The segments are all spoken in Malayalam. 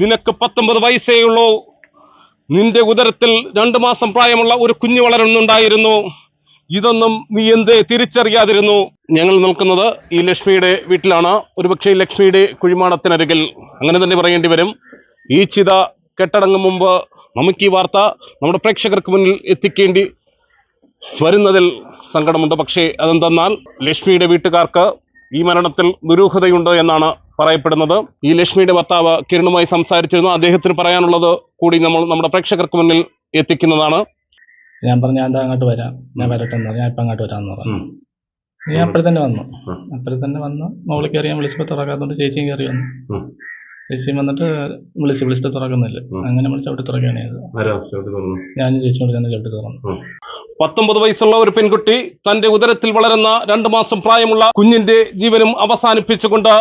നിനക്ക് പത്തൊമ്പത് വയസ്സേ ഉള്ളൂ നിന്റെ ഉദരത്തിൽ രണ്ടു മാസം പ്രായമുള്ള ഒരു കുഞ്ഞു വളരുന്നുണ്ടായിരുന്നു. ഇതൊന്നും നീ എന്തേ തിരിച്ചറിയാതിരുന്നു. ഞങ്ങൾ നിൽക്കുന്നത് ഈ ലക്ഷ്മിയുടെ വീട്ടിലാണ്. ഒരുപക്ഷെ ലക്ഷ്മിയുടെ കുഴിമാടത്തിനരികിൽ. അങ്ങനെ തന്നെ പറയേണ്ടി വരും. ഈ ചിത കെട്ടടങ്ങും മുമ്പ് നമുക്ക് ഈ വാർത്ത നമ്മുടെ പ്രേക്ഷകർക്ക് മുന്നിൽ എത്തിക്കേണ്ടി വരുന്നതിൽ സങ്കടമുണ്ട്. പക്ഷേ അതെന്തെന്നാൽ ലക്ഷ്മിയുടെ വീട്ടുകാർക്ക് ഈ മരണത്തിൽ ദുരൂഹതയുണ്ട് എന്നാണ് പറയപ്പെടുന്നത്. ഈ ലക്ഷ്മിയുടെ ഭർത്താവ് കിരണുമായി സംസാരിച്ചിരുന്നു. അദ്ദേഹത്തിന് പറയാനുള്ളത് കൂടി നമ്മൾ നമ്മുടെ പ്രേക്ഷകർക്ക് മുന്നിൽ എത്തിക്കുന്നതാണ്. ഞാൻ പറഞ്ഞു ഞാൻ അങ്ങോട്ട് വരാം. ഞാൻ വരട്ടെ എന്ന് പറഞ്ഞു. ഞാൻ ഇപ്പം അങ്ങോട്ട് വരാമെന്ന് പറഞ്ഞു. ഞാൻ അപ്പോഴെ തന്നെ വന്നു. അപ്പോഴെ തന്നെ വന്ന്. മോളിൽ കയറി ഞാൻ വിളിച്ചപ്പോൾ തുറക്കാത്തതുകൊണ്ട് ചേച്ചിയും കയറി വന്നു. ചേച്ചി ചേച്ചിയും വന്നിട്ട് വിളിച്ച് വിളിച്ചിട്ട് തുറക്കുന്നില്ല. അങ്ങനെ വിളിച്ച് അവിടെ തുറക്കുകയാണ് ചെയ്തത്. ഞാനും ചേച്ചിയും കൂടി തന്നെ ചവിട്ടി തുറന്നു. പത്തൊമ്പത് വയസ്സുള്ള ഒരു പെൺകുട്ടി തന്റെ ഉദരത്തിൽ വളരുന്ന രണ്ടു മാസം പ്രായമുള്ള കുഞ്ഞിന്റെ ജീവനും അവസാനിപ്പിച്ചുകൊണ്ട്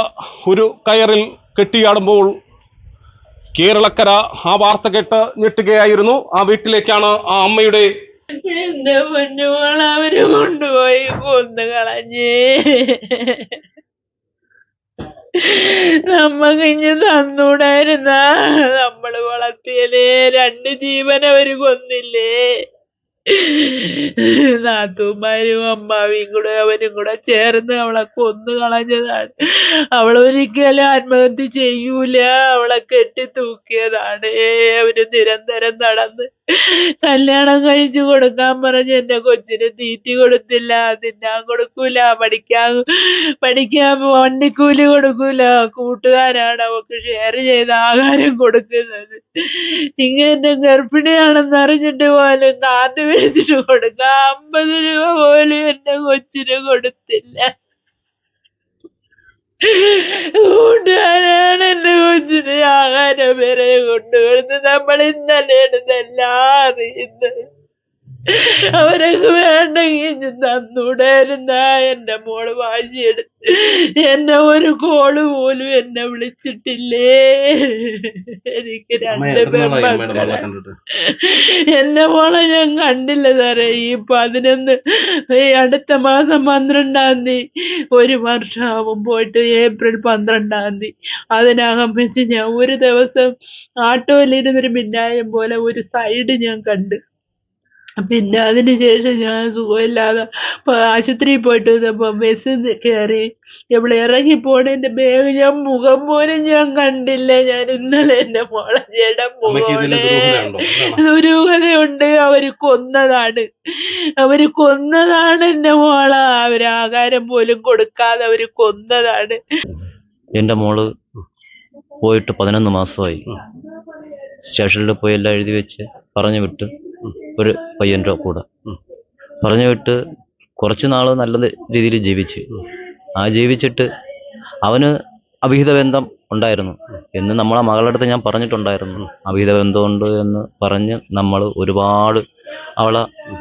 ഒരു കയറിൽ കെട്ടിയാടുമ്പോൾ കേരളക്കര ആ വാർത്ത കേട്ട് ഞെട്ടുകയായിരുന്നു. ആ വീട്ടിലേക്കാണ് ആ അമ്മയുടെ എന്റെ അവർ കൊണ്ടുപോയി കൊന്നു കളഞ്ഞ്. നമ്മക്ക് തന്നൂടായിരുന്ന? നമ്മൾ വളർത്തിയല്ലേ രണ്ട് ജീവൻ അവർ കൊന്നില്ലേ? നാത്തൂമാരും അമ്മാവിയും കൂടെ അവനും കൂടെ ചേർന്ന് അവളെ കൊന്നു കളഞ്ഞതാണ് അവൾ ഒരിക്കലും ആത്മഹത്യ ചെയ്യൂല. അവളെ കെട്ടി തൂക്കിയതാണ് അവർ നിരന്തരം നടന്ന് കല്യാണം കഴിച്ചു കൊടുക്കാൻ പറഞ്ഞ് എന്റെ കൊച്ചിന് തീറ്റി കൊടുത്തില്ല. തിന്നാൻ കൊടുക്കൂല പഠിക്കാൻ പഠിക്കാൻ വണ്ടിക്കൂലി കൊടുക്കൂല. കൂട്ടുകാരാണ് അവക്ക് ഷെയർ ചെയ്ത ആഹാരം കൊടുക്കുന്നത്. ഇങ്ങനെ ഗർഭിണിയാണെന്ന് അറിഞ്ഞിട്ട് പോലും കാർഡ് മേടിച്ചിട്ട് കൊടുക്കാം അമ്പത് രൂപ പോലും എന്റെ കൊച്ചിന് കൊടുത്തില്ല. കൂട്ടുകാരാണ് എന്റെ കൊച്ചിനെ ആഹാരം വരെ കൊണ്ടുവരുന്നത്. നമ്മൾ ഇന്നലെയാണ് ഇതെല്ലാം അറിയുന്നത്. അവരൊക്കെ വേണ്ടെങ്കിൽ തന്നൂടായിരുന്ന എന്റെ മോൾ വാശിയെടുത്ത്. എന്നെ ഒരു കോൾ പോലും എന്നെ വിളിച്ചിട്ടില്ലേ? എനിക്ക് രണ്ട് പെൺമക്കളാ. എന്റെ മോളെ ഞാൻ കണ്ടില്ല സാറേ. ഈ പതിനൊന്ന് ഈ അടുത്ത മാസം പന്ത്രണ്ടാം തീയതി ഒരു വർഷമാവും പോയിട്ട് ഏപ്രിൽ പന്ത്രണ്ടാം തീയതി. അതിനകം വെച്ച് ഞാൻ ഒരു ദിവസം ആട്ടോയിലിരുന്നൊരു മിന്നായം പോലെ ഒരു സൈഡ് ഞാൻ കണ്ട്. പിന്നെ അതിന് ശേഷം ഞാൻ സുഖമില്ലാതെ ആശുപത്രിയിൽ പോയിട്ട് വന്നപ്പോ ബസ്സിൽ കയറി ഇവിടെ ഇറങ്ങി പോണേന്റെ ബാഗ് ഞാൻ മുഖം പോലും ഞാൻ കണ്ടില്ല. ഞാൻ ഇന്നലെ എന്റെ മോളെ ചേട്ടൻ മുഖമാണ് ദുരൂഹതയുണ്ട്? അവർ കൊന്നതാണ്. അവർ കൊന്നതാണ് എന്റെ മോള. അവർ ആഹാരം പോലും കൊടുക്കാതെ അവർ കൊന്നതാണ്. എന്റെ മോൾ പോയിട്ട് പതിനൊന്ന് മാസമായി. സ്റ്റേഷനിൽ പോയി എല്ലാം എഴുതി വെച്ച് പറഞ്ഞു വിട്ട്. ഒരു പയ്യന്റെ കൂടെ. പറഞ്ഞു വിട്ട് കുറച്ച് നാൾ നല്ല രീതിയിൽ ജീവിച്ച്. ആ ജീവിച്ചിട്ട് അവന് അവിഹിത ബന്ധം ഉണ്ടായിരുന്നു എന്ന് നമ്മളെ മകളുടെ അടുത്ത് ഞാൻ പറഞ്ഞിട്ടുണ്ടായിരുന്നു. അവിഹിത ബന്ധമുണ്ട് എന്ന് പറഞ്ഞ് നമ്മൾ ഒരുപാട് അവളെ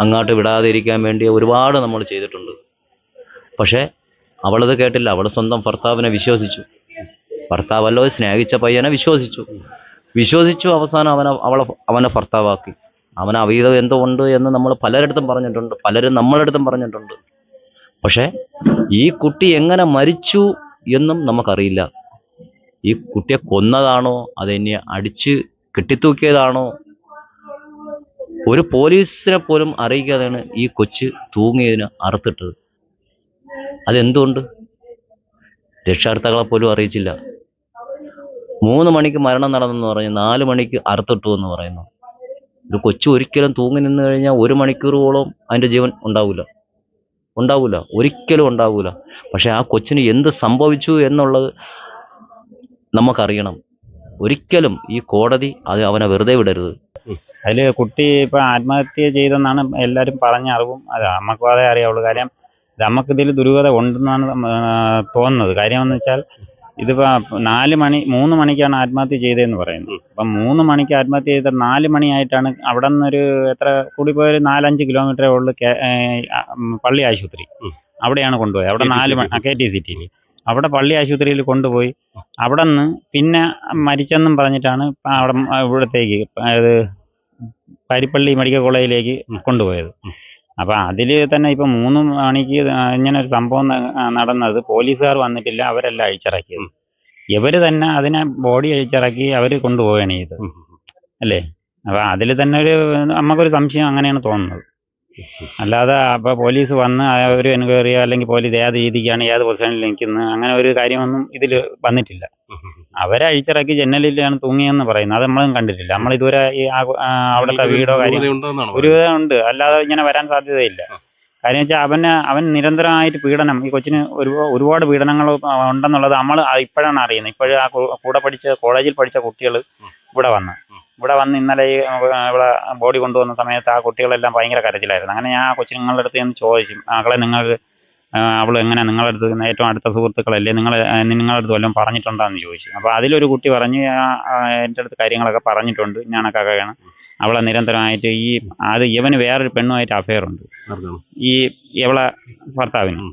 അങ്ങോട്ട് വിടാതിരിക്കാൻ വേണ്ടി ഒരുപാട് നമ്മൾ ചെയ്തിട്ടുണ്ട്. പക്ഷേ അവളത് കേട്ടില്ല. അവൾ സ്വന്തം ഭർത്താവിനെ വിശ്വസിച്ചു. ഭർത്താവല്ലോ സ്നേഹിച്ച പയ്യനെ വിശ്വസിച്ചു. വിശ്വസിച്ചു അവസാനം അവനെ അവളെ അവനെ ഭർത്താവാക്കി. അവൻ അവീതം എന്തോ ഉണ്ട് എന്ന് നമ്മൾ പലരിടത്തും പറഞ്ഞിട്ടുണ്ട് പലരും നമ്മളടുത്തും പറഞ്ഞിട്ടുണ്ട്. പക്ഷേ ഈ കുട്ടി എങ്ങനെ മരിച്ചു എന്നും നമുക്കറിയില്ല. ഈ കുട്ടിയെ കൊന്നതാണോ അതെന്നെ അടിച്ച് കെട്ടിത്തൂക്കിയതാണോ? ഒരു പോലീസിനെ പോലും അറിയിക്കാതെയാണ് ഈ കൊച്ച് തൂങ്ങിയതിന് അറുത്തിട്ടത്. അതെന്തുകൊണ്ട്? രക്ഷാകർത്താക്കളെ പോലും അറിയിച്ചില്ല. മൂന്ന് മണിക്ക് മരണം നടന്നെന്ന് പറഞ്ഞ് നാല് മണിക്ക് അറുത്തിട്ടു എന്ന് പറയുന്നു. ഒരു കൊച്ചു ഒരിക്കലും തൂങ്ങി നിന്ന് കഴിഞ്ഞാൽ ഒരു മണിക്കൂറോളം അതിന്റെ ജീവൻ ഉണ്ടാവില്ല ഉണ്ടാവില്ല ഒരിക്കലും ഉണ്ടാവില്ല പക്ഷെ ആ കൊച്ചിന് എന്ത് സംഭവിച്ചു എന്നുള്ളത് നമുക്കറിയണം. ഒരിക്കലും ഈ കോടതി അത് അവനെ വെറുതെ വിടരുത്. അതിൽ കുട്ടി ഇപ്പം ആത്മഹത്യ ചെയ്തെന്നാണ് എല്ലാവരും പറഞ്ഞ അറിവും. അത് നമുക്ക് അതേ അറിയാവുള്ളൂ. കാര്യം നമുക്കിതിൽ ദുരൂഹത ഉണ്ടെന്നാണ് തോന്നുന്നത്. കാര്യമെന്ന് വെച്ചാൽ ഇതിപ്പോൾ നാല് മണി മൂന്ന് മണിക്കാണ് ആത്മഹത്യ ചെയ്തതെന്ന് പറയുന്നത്. അപ്പം മൂന്ന് മണിക്ക് ആത്മഹത്യ ചെയ്ത നാല് മണിയായിട്ടാണ് അവിടെ നിന്നൊരു എത്ര കൂടി പോയൊരു നാലഞ്ച് കിലോമീറ്ററേ ഉള്ളു പള്ളി ആശുപത്രി. അവിടെയാണ് കൊണ്ടുപോയത്. അവിടെ നാല് മണി. കെ ടി സിറ്റിയിൽ അവിടെ പള്ളി ആശുപത്രിയിൽ കൊണ്ടുപോയി. അവിടെ നിന്ന് പിന്നെ മരിച്ചെന്നും പറഞ്ഞിട്ടാണ് അവിടെ ഇവിടത്തേക്ക് അത് പാരിപ്പള്ളി മെഡിക്കൽ കോളേജിലേക്ക് കൊണ്ടുപോയത്. അപ്പം അതിൽ തന്നെ ഇപ്പം മൂന്ന് മണിക്ക് ഇങ്ങനെ ഒരു സംഭവം നടന്നത് പോലീസുകാർ വന്നിട്ടില്ല അവരെല്ലാം അഴിച്ചിറക്കിയത്. ഇവർ തന്നെ അതിനെ ബോഡി അഴിച്ചിറക്കി അവർ കൊണ്ടുപോവുകയാണ് ചെയ്തത്. അല്ലേ? അപ്പോൾ അതിൽ തന്നെ ഒരു നമുക്കൊരു സംശയം അങ്ങനെയാണ് തോന്നുന്നത്. അല്ലാതെ അപ്പോൾ പോലീസ് വന്ന് ഒരു എൻക്വയറിയോ അല്ലെങ്കിൽ പോലീസ് ഏത് രീതിക്കാണ് ഏത് പൊസിഷനിൽ നിൽക്കുന്നത് അങ്ങനെ ഒരു കാര്യമൊന്നും ഇതിൽ വന്നിട്ടില്ല. അവരെ അഴിച്ചിറക്കി ജനലിലാണ് തൂങ്ങിയെന്ന് പറയുന്നത്. അത് നമ്മളും കണ്ടിട്ടില്ല. നമ്മൾ ഇതുവരെ ഈ അവിടുത്തെ വീടോ കാര്യം ഒരു വിധം ഉണ്ട്. അല്ലാതെ ഇങ്ങനെ വരാൻ സാധ്യതയില്ല. കാര്യം വെച്ചാൽ അവന് അവൻ നിരന്തരമായിട്ട് പീഡനം ഈ കൊച്ചിന് ഒരു ഒരുപാട് പീഡനങ്ങൾ ഉണ്ടെന്നുള്ളത് നമ്മൾ ഇപ്പോഴാണ് അറിയുന്നത്. ഇപ്പോഴും ആ കൂടെ പഠിച്ച കോളേജിൽ പഠിച്ച കുട്ടികൾ ഇവിടെ വന്ന്. ഇവിടെ വന്ന് ഇന്നലെ ഈ ഇവിടെ ബോഡി കൊണ്ടുവന്ന സമയത്ത് ആ കുട്ടികളെല്ലാം ഭയങ്കര കരച്ചിലായിരുന്നു. അങ്ങനെ ഞാൻ ആ കൊച്ചുങ്ങളുടെ അടുത്ത് ഞാൻ ചോദിച്ചു. മകളെ നിങ്ങൾക്ക് അവൾ എങ്ങനെ നിങ്ങളുടെ അടുത്ത് ഏറ്റവും അടുത്ത സുഹൃത്തുക്കളല്ലേ? നിങ്ങൾ നിങ്ങളുടെ അടുത്ത് വല്ലതും പറഞ്ഞിട്ടുണ്ടോയെന്ന് ചോദിച്ചു. അപ്പോൾ അതിലൊരു കുട്ടി പറഞ്ഞ് എന്റെ അടുത്ത് കാര്യങ്ങളൊക്കെ പറഞ്ഞിട്ടുണ്ട് ഞാനൊക്കെയാണ് അവളെ നിരന്തരമായിട്ട് ഈ അത് ഇവന് വേറൊരു പെണ്ണുമായിട്ട് അഫെയർ ഉണ്ട്. ഈ ഇവളെ ഭർത്താവിന്.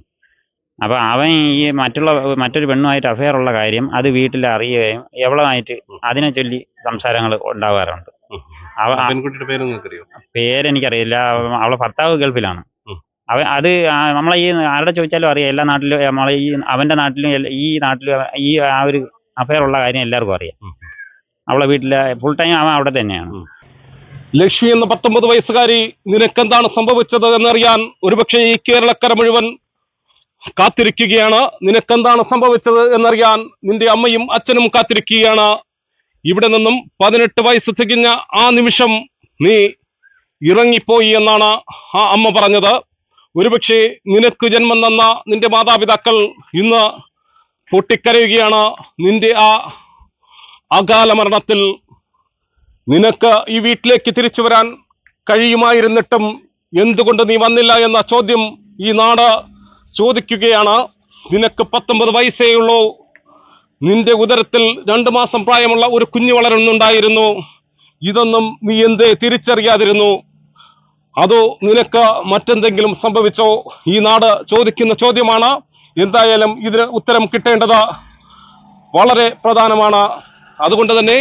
അപ്പോൾ അവൻ ഈ മറ്റുള്ള മറ്റൊരു പെണ്ണുമായിട്ട് അഫെയർ ഉള്ള കാര്യം അത് വീട്ടിൽ അറിയുകയും എവളുമായിട്ട് അതിനെ ചൊല്ലി സംസാരങ്ങൾ ഉണ്ടാവാറുണ്ട്. പേരെനിക്കറിയില്ല. അവ- അവളെ ഭർത്താവ് ഗൾഫിലാണ്. അവൻ അത് നമ്മളെ ഈ ആരുടെ ചോദിച്ചാലും അറിയാം. എല്ലാ നാട്ടിലും നമ്മളെ ഈ അവന്റെ നാട്ടിലും ഈ നാട്ടിലും ഈ ആ ഒരു അഫയറുള്ള കാര്യം എല്ലാവർക്കും അറിയാം. അവളെ വീട്ടിലെ ഫുൾ ടൈം അവൻ അവിടെ തന്നെയാണ്. ലക്ഷ്മി എന്ന പത്തൊമ്പത് വയസ്സുകാരി നിനക്കെന്താണ് സംഭവിച്ചത് എന്നറിയാൻ ഒരുപക്ഷെ ഈ കേരളക്കര മുഴുവൻ കാത്തിരിക്കുകയാണ്. നിനക്കെന്താണ് സംഭവിച്ചത് എന്നറിയാൻ നിന്റെ അമ്മയും അച്ഛനും കാത്തിരിക്കുകയാണ്. ഇവിടെ നിന്നും പതിനെട്ട് വയസ്സ് തികഞ്ഞ ആ നിമിഷം നീ ഇറങ്ങിപ്പോയി എന്നാണ് ആ അമ്മ പറഞ്ഞത്. ഒരുപക്ഷെ നിനക്ക് ജന്മം തന്ന നിന്റെ മാതാപിതാക്കൾ ഇന്ന് പൊട്ടിക്കരയുകയാണ്. നിന്റെ ആ അകാല മരണത്തിൽ നിനക്ക് ഈ വീട്ടിലേക്ക് തിരിച്ചു വരാൻ കഴിയുമായിരുന്നിട്ടും എന്തുകൊണ്ട് നീ വന്നില്ല എന്ന ചോദ്യം ഈ നാട് ചോദിക്കുകയാണ്. നിനക്ക് പത്തൊമ്പത് വയസ്സേ ഉള്ളൂ. നിന്റെ ഉദരത്തിൽ രണ്ടു മാസം പ്രായമുള്ള ഒരു കുഞ്ഞു വളരുന്നുണ്ടായിരുന്നു. ഇതൊന്നും നീ എന്തേ തിരിച്ചറിയാതിരുന്നു. അതോ നിനക്ക് മറ്റെന്തെങ്കിലും സംഭവിച്ചോ? ഈ നാട് ചോദിക്കുന്ന ചോദ്യമാണ്. എന്തായാലും ഇതിന് ഉത്തരം കിട്ടേണ്ടത് വളരെ പ്രധാനമാണ്. അതുകൊണ്ട് തന്നെ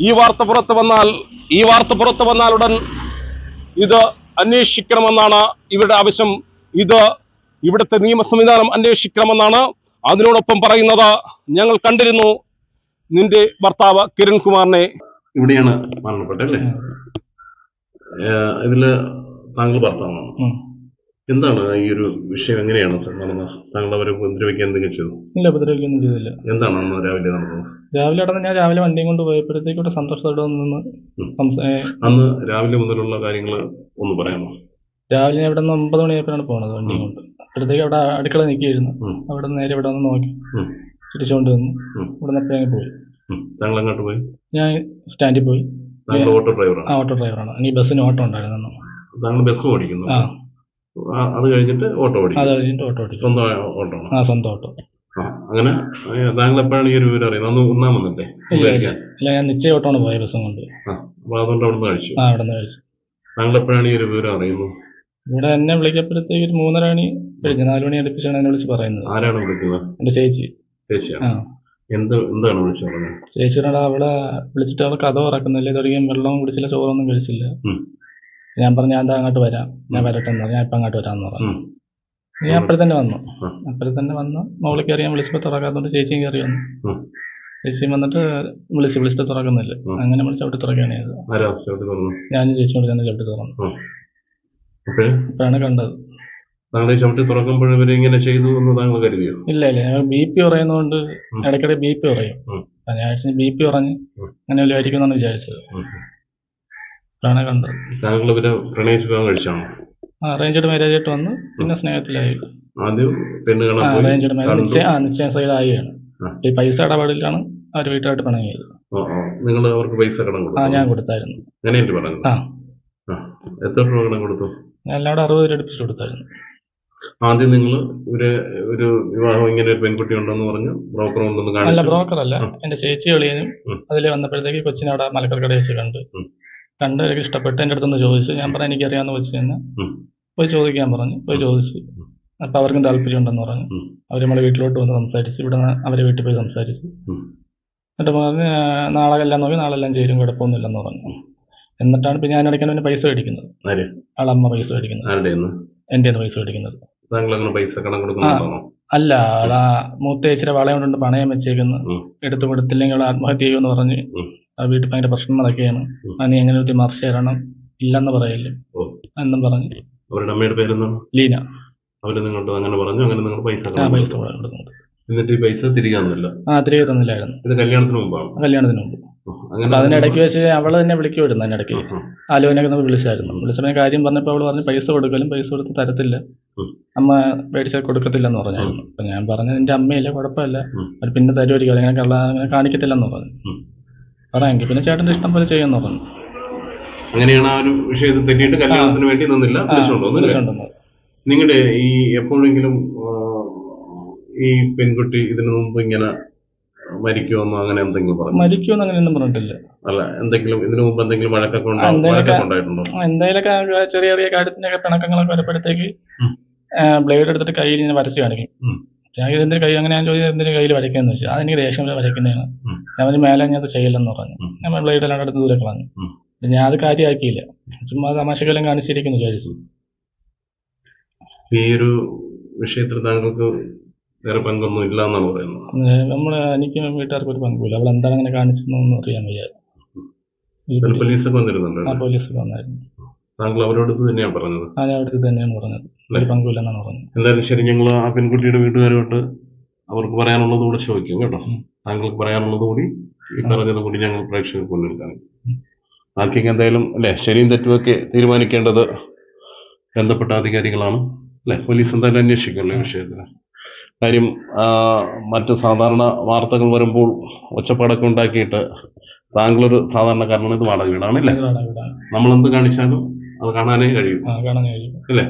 ഈ വാർത്ത പുറത്തു വന്നാൽ ഈ വാർത്ത പുറത്തു വന്നാൽ ഉടൻ ഇത് അന്വേഷിക്കണമെന്നാണ് ഇവരുടെ ആവശ്യം. ഇത് ഇവിടുത്തെ നിയമ സംവിധാനം അന്വേഷിക്കണമെന്നാണ് അതിനോടൊപ്പം പറയുന്നത് ഞങ്ങൾ കണ്ടിരുന്നു. നിന്റെ ഭർത്താവ് കിരൺകുമാറിനെ. ഇവിടെയാണ് മരണപ്പെട്ടല്ലേ ഇതിൽ താങ്കൾ ഭർത്താവാണ്. എന്താണ് ഈ ഒരു വിഷയം എങ്ങനെയാണ് നടന്നത് താങ്കൾ അവരെ ഉപദ്രവിക്കാൻ എന്തെങ്കിലും ചെയ്തു? ഇല്ല ഉപദ്രവിക്കൊന്നും ചെയ്തില്ല. എന്താണ് അന്ന് രാവിലെ നടന്നത്? രാവിലെ നടന്ന് ഞാൻ രാവിലെ വണ്ടിയും കൊണ്ട് പോയപ്പോഴത്തേക്കും ഇവിടെ സന്തോഷത്തോടെ നിന്ന് അന്ന് രാവിലെ മുതലുള്ള കാര്യങ്ങൾ ഒന്ന് പറയാമോ? രാവിലെ ഞാൻ ഇവിടെ നിന്ന് ഒമ്പത് മണിയായപ്പോഴാണ് പോണത് വണ്ടിയും കൊണ്ട്. അപ്പോഴത്തേക്ക് അവിടെ അടുക്കള നിൽക്കുകയായിരുന്നു. അവിടെ നേരെ ഇവിടെ വന്ന് നോക്കി. ചിരിച്ചുകൊണ്ട് നിന്നു. ഉം. ഇവിടെ നിന്ന് പോയി. താങ്കൾ അങ്ങോട്ട് പോയി? ഞാൻ സ്റ്റാൻഡിൽ പോയി. താങ്കൾ ഓട്ടോ ഡ്രൈവറാണ് ഓട്ടോ ഡ്രൈവറാണ് എനിക്ക് ബസ്സിന് ഓട്ടോ ഉണ്ടായിരുന്നു താങ്കൾ ബസ് ഓടിക്കുന്നു. ആ. അത് കഴിഞ്ഞിട്ട് ഓട്ടോ ഓടിക്കും അത് കഴിഞ്ഞിട്ട് ഓട്ടോ ഓടിക്കും സ്വന്തം ഓട്ടോ ആ സ്വന്തം ഓട്ടോ. ആ, അങ്ങനെ താങ്കൾ എപ്പോഴാണ് ഈ ഒരു വിവരം അറിയുന്നത്? അന്ന് ഒന്നാം വന്നിട്ടേ ഇല്ല ഞാൻ നിശ്ചയ ഓട്ടമാണ് പോയ ബസ്സും കൊണ്ട്. ആ അപ്പൊ അതുകൊണ്ട് അവിടെ നിന്ന് കഴിച്ചു. ആ അവിടെ നിന്ന് കഴിച്ചു. താങ്കൾ എപ്പോഴാണ് ഈ ഒരു വിവരം അറിയുന്നത് ഇവിടെ എന്നെ വിളിക്കപ്പോഴത്തേക്ക് ഒരു മൂന്നര മണി കഴിഞ്ഞു. നാല് മണി അടുപ്പിച്ചാണ് എന്നെ വിളിച്ച് പറയുന്നത്. ആരാണ് വിളിക്കുന്നത്? എന്റെ ചേച്ചി. ചേച്ചിയാണ്? ആ. എന്ത് എന്താണ് വിളിച്ചു പറഞ്ഞത്? ചേച്ചിയോട് അവിടെ വിളിച്ചിട്ട് അവൾ കഥ ഉറക്കുന്നില്ല ഇതൊരിക്കലും വെള്ളവും കുടിച്ചില്ല ചോറൊന്നും കഴിച്ചില്ല. ഞാൻ പറഞ്ഞു ഞാൻ അങ്ങോട്ട് വരാം. ഞാൻ വരട്ടെ എന്ന് പറഞ്ഞു. ഞാൻ ഇപ്പം അങ്ങോട്ട് വരാന്ന് പറഞ്ഞു. ഞാൻ അപ്പോഴെ തന്നെ വന്നു. അപ്പോഴെ തന്നെ വന്നു. മോളിൽ കയറി ഞാൻ വിളിച്ചപ്പോൾ തുറക്കാത്തതുകൊണ്ട് ചേച്ചിയും കയറി വന്നു. ചേച്ചിയും വന്നിട്ട് വിളിച്ച് വിളിച്ചിട്ട് തുറക്കുന്നില്ല. അങ്ങനെ വിളിച്ച് അവിടെ തുറക്കുകയാണ് ചെയ്തത്. തുറന്നു? ഞാനും ചേച്ചിയും കൂടി തന്നെ ചവിട്ടി തുറന്നു. അപ്പോഴേ അപ്പോഴാണ് കണ്ടത്. താങ്കൾ ചവിട്ടി തുറക്കുമ്പോൾ ഇവർ ഇങ്ങനെ ചെയ്തു എന്ന് താങ്കൾ കരുതിയോ? ഇല്ല ഇല്ല. ഞങ്ങൾ ബി പി കുറയുന്നതുകൊണ്ട്. ഇടയ്ക്കിടെ ബി പി കുറയും ഞായറാഴ്ച ബി പി കുറഞ്ഞ് അങ്ങനെ വല്ലതും ആയിരിക്കും എന്നാണ് വിചാരിച്ചത് അതാണ് കണ്ടത്. താങ്കൾ ഇവരെ പ്രണയിച്ച് വിവാഹം കഴിച്ചാണോ? ആ അറേഞ്ച്ഡ് മാരേജ് ആയിട്ട് വന്ന് പിന്നെ സ്നേഹത്തിലായി. ആദ്യം അറേഞ്ച്ഡ് മാരേജ് ആ നിശ്ചയ ആ. ഈ പൈസ ഇടപാടിലാണ് അവർ വീട്ടുമായിട്ട് പിണങ്ങിയത്. നിങ്ങൾ അവർക്ക് പൈസ കടം കൊടുത്തു? ആ ഞാൻ കൊടുത്തായിരുന്നു. അങ്ങനെ ആ. എത്ര രൂപ കടം കൊടുത്തു? ഞാൻ എല്ലാവരും അറുപത് രൂപ അടുപ്പിച്ച് കൊടുത്തായിരുന്നു. ആദ്യം നിങ്ങൾ ഒരു ഒരു വിവാഹം ഇങ്ങനെ ഒരു പെൺകുട്ടി ഉണ്ടെന്ന് പറഞ്ഞു ബ്രോക്കർ കൊണ്ടൊന്ന് അല്ല കാണിച്ചു? ബ്രോക്കർ അല്ല. ഉം. എന്റെ ചേച്ചി ഒളിയനും ഉം. അതിൽ വന്നപ്പോഴത്തേക്ക് കൊച്ചിനെ അവിടെ മലക്കർ കടയിൽ വെച്ച് കണ്ട്. ഉം. കണ്ട് എനിക്ക് ഇഷ്ടപ്പെട്ട് എന്റെ അടുത്തൊന്ന് ചോദിച്ചു. ഞാൻ പറഞ്ഞു എനിക്കറിയാവുന്ന വെച്ച് തന്നെ. ഉം. പോയി ചോദിക്കാൻ പറഞ്ഞു. പോയി ചോദിച്ചു. അപ്പൊ അവർക്കും താല്പര്യം ഉണ്ടെന്ന് പറഞ്ഞു. ഉം. അവർ നമ്മളെ വീട്ടിലോട്ട് വന്ന് സംസാരിച്ചു. ഇവിടെ അവരെ വീട്ടിൽ പോയി സംസാരിച്ചു. ഉം. എന്നിട്ട് പറഞ്ഞ് "ആ, നാളെ എല്ലാം നോക്കി നാളെ എല്ലാം ചേരും കുഴപ്പമൊന്നുമില്ലെന്ന് പറഞ്ഞു. എന്നിട്ടാണ് ഇപ്പൊ ഞാൻ ഇടയ്ക്കാൻ പിന്നെ പൈസ മേടിക്കുന്നത്. ആര്? ആളമ്മ പൈസ മേടിക്കുന്നത്. ആരുടെ എന്റെ പൈസ മേടിക്കുന്നത്. താങ്കൾ അങ്ങനെ പൈസ കടം കൊടുക്കുന്നുണ്ടാണോ അല്ല അതാ മൂത്തേച്ചിയുടെ വളയം കൊണ്ട് പണയം വെച്ചേക്കുന്നു. എടുത്തു കൊടുത്തില്ലെങ്കിൽ അവൾ ആത്മഹത്യ ചെയ്യുമെന്ന് പറഞ്ഞ് ആ വീട്ടിൽ ഭയങ്കര പ്രശ്നം നടക്കുകയാണ് അത് നീ എങ്ങനെ വിമർശ തരണം? ഇല്ലെന്ന് പറയല്ലേ. എന്നും പറഞ്ഞ്. അവരുടെ അമ്മയുടെ പേരെന്താണ്? ലീന. അവർ നിങ്ങളോട് അങ്ങനെ പറഞ്ഞു? അങ്ങനെ നിങ്ങൾ പൈസ ആ പൈസ കൂടെ കൊടുക്കുന്നുണ്ട് എന്നിട്ട് ഈ പൈസ തിരികെ തന്നില്ല? ആ തിരികെ തന്നില്ലായിരുന്നു. ഇത് കല്യാണത്തിന് മുമ്പാണ്? കല്യാണത്തിന് മുമ്പ്. അങ്ങനെ അതിനിടയ്ക്ക് വെച്ച് അവൾ തന്നെ വിളിക്കുമായിരുന്നു അതിനിടയ്ക്ക് ആലോചന ആലോചനയൊക്കെ നമ്മൾ വിളിച്ചായിരുന്നു. വിളിച്ചപ്പോൾ കാര്യം പറഞ്ഞപ്പോൾ അവൾ പറഞ്ഞു പൈസ കൊടുക്കലും പൈസ കൊടുത്ത് തരത്തില്ല. അമ്മ മേടിച്ചാൽ കൊടുക്കത്തില്ലെന്ന് പറഞ്ഞായിരുന്നു. അപ്പൊ ഞാൻ പറഞ്ഞു എന്റെ അമ്മയില്ല? കുഴപ്പമില്ല. അവർ പിന്നെ തരുമായിരിക്കും. അങ്ങനെ കള്ള അങ്ങനെ കാണിക്കത്തില്ലെന്ന് പറഞ്ഞു. പറയാം പറയാമെങ്കിൽ പിന്നെ ചേട്ടന്റെ ഇഷ്ടം പോലെ ചെയ്യാന്ന് പറഞ്ഞു. അങ്ങനെയാണ് ആ ഒരു വിഷയത്തിൽ തെറ്റിയിട്ട് കല്യാണത്തിന് വേണ്ടി നിന്നില്ല. വിളിച്ചുകൊണ്ടുവന്നു? നിങ്ങളുടെ ഈ എപ്പോഴെങ്കിലും ഈ പെൺകുട്ടി ഇതിനു മുമ്പ് ഇങ്ങനെ മരിക്കുമെന്നോ അങ്ങനെ എന്തെങ്കിലും പറഞ്ഞു മരിക്കുമെന്ന് അങ്ങനെയൊന്നും പറഞ്ഞിട്ടില്ല. അല്ല എന്തെങ്കിലും ഇതിനു മുമ്പ് എന്തെങ്കിലും വഴക്കൊക്കെ ഉണ്ടാവും ഉണ്ടായിട്ടുണ്ടോ? എന്തെങ്കിലുമൊക്കെ ചെറിയ ചെറിയ കാര്യത്തിനൊക്കെ പിണക്കങ്ങളൊക്കെ വരുമ്പോഴത്തേക്ക്. ബ്ലേഡ് എടുത്തിട്ട് കയ്യിൽ ഇങ്ങനെ വരച്ച് കാണിക്കും. ഞാൻ ഇതിന്റെ കൈ അങ്ങനെ ഞാൻ ചോദിച്ചത് എന്തിന്റെ കയ്യിൽ വരയ്ക്കാന്ന് വെച്ചാൽ അതെനിക്ക് ദേഷ്യം വരെ വരയ്ക്കുന്നതാണ്. ഞാൻ മേലെ ഞാൻ അത് ചെയ്യില്ലെന്ന് പറഞ്ഞു. ഞാൻ ബ്ലേഡ് എല്ലാം എടുത്ത് ദൂരെ കളഞ്ഞു. ഞാൻ അത് കാര്യമാക്കിയില്ല ചുമ്മാ തമാശക്കെല്ലാം കാണിച്ചിരിക്കുന്നു വിചാരിച്ചു. ഈ ഒരു വിഷയത്തിൽ താങ്കൾക്ക് വേറെ പങ്കൊന്നും ഇല്ല എന്നാണ് പറയുന്നത് നമ്മൾ എനിക്ക് വീട്ടുകാർക്ക് ഒരു പങ്കുമില്ല. അവൾ എന്താണ് അങ്ങനെ കാണിച്ചതെന്നൊന്നും അറിയാൻ വയ്യ. ഈ പോലീസൊക്കെ വന്നിരുന്നുണ്ട് ആ വന്നായിരുന്നു. താങ്കൾ തന്നെയാണ് പറഞ്ഞത്? ആ ഞാൻ അവിടുത്തെ തന്നെയാണ് പറഞ്ഞത്. ഒരു പങ്കുമില്ലെന്നാണ് പറഞ്ഞത്. എന്തായാലും ശരി ഞങ്ങൾ ആ പെൺകുട്ടിയുടെ വീട്ടുകാരോട്ട് അവർക്ക് പറയാനുള്ളത് കൂടെ ചോദിക്കും കേട്ടോ. താങ്കൾക്ക് പറയാനുള്ളത് കൂടി ഈ പറഞ്ഞത് കൂടി ഞങ്ങൾ പ്രേക്ഷകർക്ക് മുന്നിൽ ബാക്കിയൊക്കെ എന്തായാലും അല്ലെ ശരിയും തെറ്റുമൊക്കെ തീരുമാനിക്കേണ്ടത് ബന്ധപ്പെട്ട അധികാരികളാണ്. അല്ലെ പോലീസ് എന്തായാലും അന്വേഷിക്കുമല്ലോ ഈ വിഷയത്തിൽ കാര്യം മറ്റ് സാധാരണ വാർത്തകൾ വരുമ്പോൾ ഒച്ചപ്പാടൊക്കെ ഉണ്ടാക്കിയിട്ട് താങ്കളൊരു സാധാരണക്കാരനാണ് ഇത് വാടക വീടാണ് അല്ലേ? ഇവിടെ ഇവിടെ നമ്മൾ എന്ത് കാണിച്ചാലും അത് കാണാനേ കഴിയും. അല്ലേ.